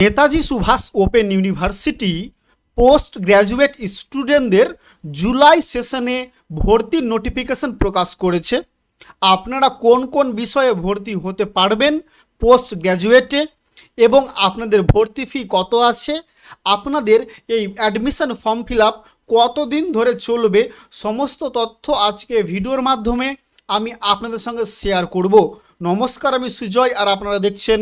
Netaji Subhas open university post graduate স্টুডেন্টদের July সেশনে ভর্তির নোটিফিকেশন প্রকাশ করেছে। আপনারা কোন কোন বিষয়ে ভর্তি হতে পারবেন পোস্ট গ্র্যাজুয়েটে এবং আপনাদের ভর্তি ফি কত আছে? আপনাদের এই অ্যাডমিশন ফর্ম ফিল আপ কতদিন ধরে চলবে? সমস্ত তথ্য আজকে ভিডিওর মাধ্যমে আমি আপনাদের সঙ্গে শেয়ার করব। নমস্কার, আমি সুজয়, আর আপনারা দেখছেন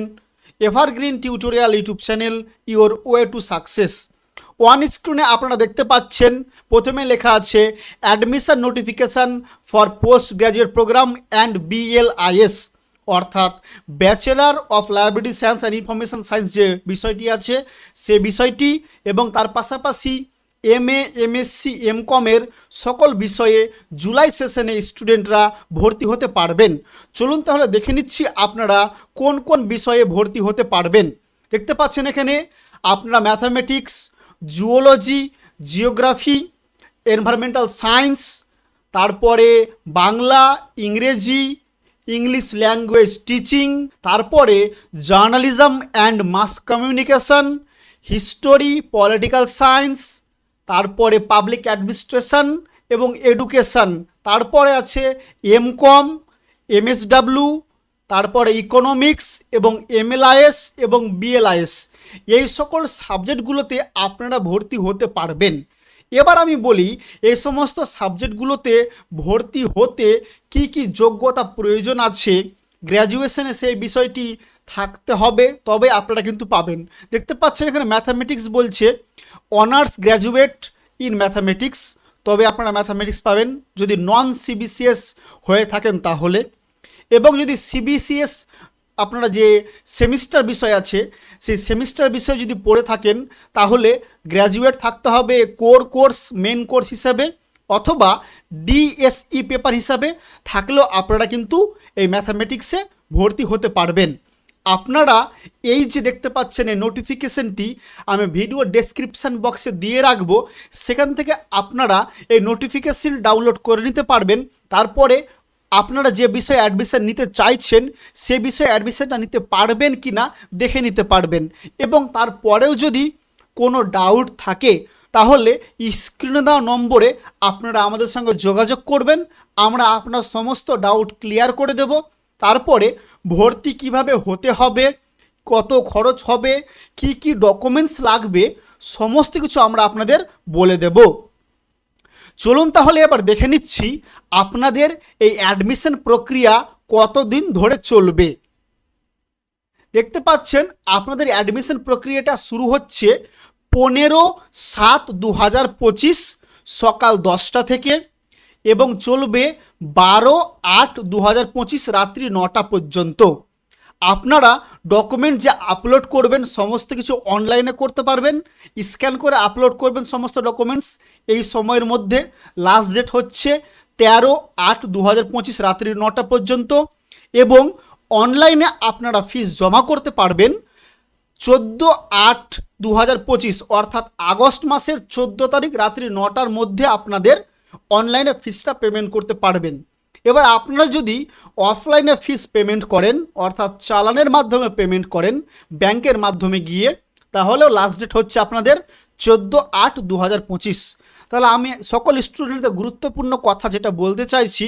evergreen tutorial YouTube channel, your way to success. One স্ক্রিনে আপনারা দেখতে পাচ্ছেন, প্রথমে লেখা আছে, admission notification for post graduate programme and BLIS অর্থাৎ bachelor of library science and information science যে বিষয়টি আছে, সে বিষয়টি এবং তার পাশাপাশি এম এমএসসি এম কমের সকল বিষয়ে জুলাই সেশনে স্টুডেন্টরা ভর্তি হতে পারবেন। চলুন তাহলে দেখে নিচ্ছি আপনারা কোন কোন বিষয়ে ভর্তি হতে পারবেন। দেখতে পাচ্ছেন এখানে আপনারা mathematics, zoology, geography, environmental science, তারপরে Bangla, Ingreji, English language teaching, তারপরে journalism and mass communication, history, political science তারপরে পাবলিক অ্যাডমিনিস্ট্রেশন এবং এডুকেশন তারপরে আছে এম কম এমএসডাব্লিউ তারপরে ইকোনমিক্স এবং এমএলআইএস এবং বিএলআইএস এই সকল সাবজেক্টগুলোতে আপনারা ভর্তি হতে পারবেন। এবার আমি বলি, এই সমস্ত সাবজেক্টগুলোতে ভর্তি হতে কি কি যোগ্যতা প্রয়োজন আছে? গ্র্যাজুয়েশনে সেই বিষয়টি থাকতে হবে, তবে আপনারা কিন্তু পাবেন। দেখতে পাচ্ছেন এখানে ম্যাথামেটিক্স বলছে অনার্স গ্র্যাজুয়েট ইন ম্যাথামেটিক্স। তবে আপনারা ম্যাথামেটিক্স পাবেন। যদি নন সিবিসিএস হয়ে থাকেন তাহলে। এবং যদি সিবিসিএস আপনারা যে সেমিস্টার বিষয় আছে, সেই সেমিস্টার বিষয় যদি পড়ে থাকেন, তাহলে গ্র্যাজুয়েট থাকতে হবে কোর কোর্স মেন কোর্স হিসাবে, অথবা ডিএসই পেপার হিসাবে। থাকলেও আপনারা কিন্তু এই ম্যাথামেটিক্সে ভর্তি হতে পারবেন। আপনারা এই যে দেখতে পাচ্ছেন এই নোটিফিকেশনটি আমি ভিডিও ডেসক্রিপশান বক্সে দিয়ে রাখব। সেখান থেকে আপনারা এই নোটিফিকেশন ডাউনলোড করে নিতে পারবেন। তারপরে আপনারা যে বিষয়ে অ্যাডমিশন নিতে চাইছেন, সে বিষয়ে অ্যাডমিশনটা নিতে পারবেন কি না দেখে নিতে পারবেন। এবং তারপরেও যদি কোনো ডাউট থাকে, তাহলে স্ক্রিনে দেওয়া নম্বরে আপনারা আমাদের সঙ্গে যোগাযোগ করবেন। আমরা আপনার সমস্ত ডাউট ক্লিয়ার করে দেব। তারপরে ভর্তি কীভাবে হতে হবে, কত খরচ হবে, কি কি ডকুমেন্টস লাগবে, সমস্ত কিছু আমরা আপনাদের বলে দেব। চলুন তাহলে এবার দেখে নিচ্ছি আপনাদের এই অ্যাডমিশন প্রক্রিয়া কতদিন ধরে চলবে। দেখতে পাচ্ছেন, আপনাদের অ্যাডমিশন প্রক্রিয়াটা শুরু হচ্ছে পনেরো সাত দু সকাল দশটা থেকে এবং চলবে বারো আট দু রাত্রি নটা পর্যন্ত। আপনারা ডকুমেন্ট যে আপলোড করবেন, সমস্ত কিছু অনলাইনে করতে পারবেন। স্ক্যান করে আপলোড করবেন সমস্ত ডকুমেন্টস এই সময়ের মধ্যে লাস্ট ডেট হচ্ছে তেরো আট দু রাত্রি নটা পর্যন্ত এবং অনলাইনে আপনারা ফিস জমা করতে পারবেন চোদ্দ আট দু অর্থাৎ আগস্ট মাসের চোদ্দ তারিখ রাত্রি নটার মধ্যে আপনাদের অনলাইনে ফিসটা পেমেন্ট করতে পারবেন। এবার আপনারা যদি অফলাইনে ফিস পেমেন্ট করেন, অর্থাৎ চালানের মাধ্যমে পেমেন্ট করেন, ব্যাংকের মাধ্যমে গিয়ে, তাহলেও লাস্ট ডেট হচ্ছে আপনাদের চোদ্দ আট দু তাহলে আমি সকল স্টুডেন্টদের গুরুত্বপূর্ণ কথা যেটা বলতে চাইছি,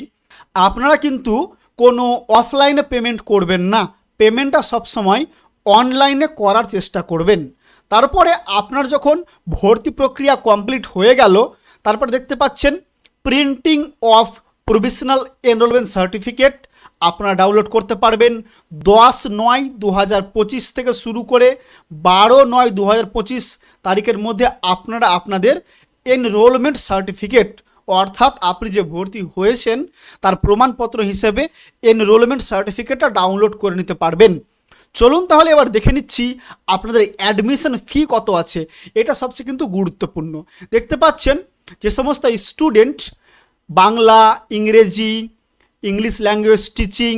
আপনারা কিন্তু কোনো অফলাইনে পেমেন্ট করবেন না। পেমেন্টটা সবসময় অনলাইনে করার চেষ্টা করবেন। তারপরে আপনার যখন ভর্তি প্রক্রিয়া কমপ্লিট হয়ে গেল, তারপর দেখতে পাচ্ছেন printing of provisional enrolment certificate আপনারা ডাউনলোড করতে পারবেন দশ নয় দু থেকে শুরু করে বারো নয় দু তারিখের মধ্যে আপনারা আপনাদের এনরোলমেন্ট সার্টিফিকেট অর্থাৎ আপনি যে ভর্তি হয়েছেন, তার প্রমাণপত্র হিসেবে এনরোলমেন্ট সার্টিফিকেটটা ডাউনলোড করে নিতে পারবেন। চলুন তাহলে এবার দেখে নিচ্ছি আপনাদের অ্যাডমিশন ফি কত আছে। এটা সবচেয়ে কিন্তু গুরুত্বপূর্ণ। দেখতে পাচ্ছেন যে সমস্ত স্টুডেন্ট বাংলা, ইংরেজি ইংলিশ ল্যাঙ্গুয়েজ টিচিং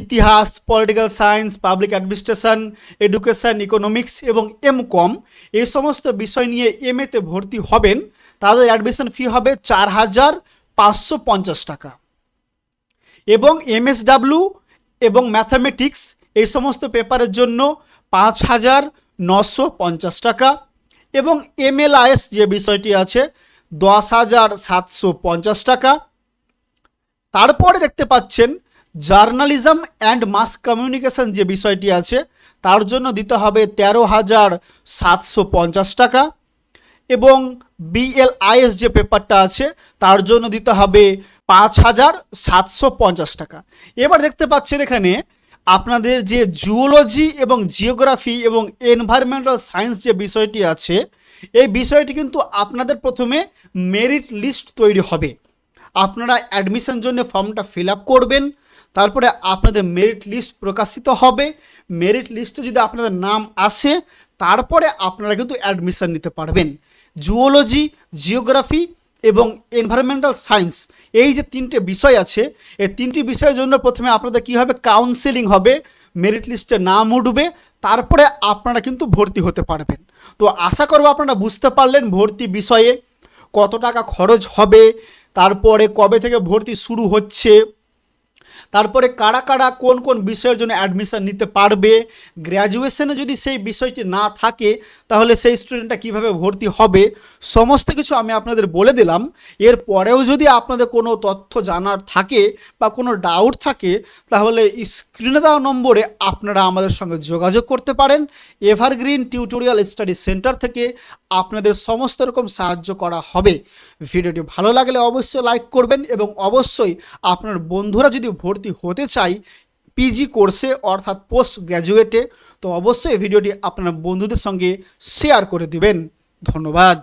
ইতিহাস political science public administration education economics এবং এম কম এই সমস্ত বিষয় নিয়ে এম এতে ভর্তি হবেন, তাদের অ্যাডমিশন ফি হবে চার হাজার পাঁচশো পঞ্চাশ টাকা। এবং এমএসডাব্লিউ এবং ম্যাথামেটিক্স এই সমস্ত পেপারের জন্য পাঁচ হাজার নশো পঞ্চাশ টাকা। এবং এমএলআইএস যে বিষয়টি আছে দশ হাজার সাতশো পঞ্চাশ টাকা। তারপরে দেখতে পাচ্ছেন, জার্নালিজম অ্যান্ড মাস কমিউনিকেশন যে বিষয়টি আছে, তার জন্য দিতে হবে তেরো হাজার সাতশো পঞ্চাশ টাকা এবং বিএলআইএস যে পেপারটা আছে, তার জন্য দিতে হবে পাঁচ হাজার সাতশো পঞ্চাশ টাকা। এবার দেখতে পাচ্ছেন এখানে আপনাদের যে জুওলজি এবং জিওগ্রাফি এবং এনভায়রনমেন্টাল সায়েন্স যে বিষয়টি আছে এই বিষয়টি কিন্তু আপনাদের প্রথমে মেরিট লিস্ট তৈরি হবে। আপনারা অ্যাডমিশন জন্য ফর্মটা ফিল আপ করবেন, তারপরে আপনাদের মেরিট লিস্ট প্রকাশিত হবে। মেরিট লিস্টে যদি আপনাদের নাম আসে, তারপরে আপনারা কিন্তু অ্যাডমিশন নিতে পারবেন। জুওলজি জিওগ্রাফি এবং এনভায়রনমেন্টাল সায়েন্স এই যে তিনটে বিষয় আছে, এই তিনটি বিষয়ের জন্য প্রথমে আপনাদের কী হবে? কাউন্সেলিং হবে। মেরিট লিস্টে নাম উঠবে। তারপরে আপনারা কিন্তু ভর্তি হতে পারবেন। তো আশা করব আপনারা বুঝতে পারলেন ভর্তি বিষয়ে কত টাকা খরচ হবে, তারপরে কবে থেকে ভর্তি শুরু হচ্ছে। তারপরে কারা কারা কোন কোন বিষয়ের জন্য অ্যাডমিশান নিতে পারবে? গ্র্যাজুয়েশনে যদি সেই বিষয়টি না থাকে, তাহলে সেই স্টুডেন্টটা কীভাবে ভর্তি হবে? সমস্ত কিছু আমি আপনাদের বলে দিলাম। এর পরেও যদি আপনাদের কোনো তথ্য জানার থাকে বা কোনো ডাউট থাকে, তাহলে স্ক্রিনে দেওয়া নম্বরে আপনারা আমাদের সঙ্গে যোগাযোগ করতে পারেন। এভারগ্রিন টিউটোরিয়াল স্টাডি সেন্টার থেকে আপনাদের সমস্ত রকম সাহায্য করা হবে। ভিডিওটি ভালো লাগলে অবশ্যই লাইক করবেন এবং অবশ্যই আপনার বন্ধুরা যদি ভর্তি হতে চায় পিজি কোর্সে অর্থাৎ পোস্ট গ্র্যাজুয়েটে তো অবশ্যই ভিডিওটি আপনার বন্ধুদের সঙ্গে শেয়ার করে দিবেন। ধন্যবাদ।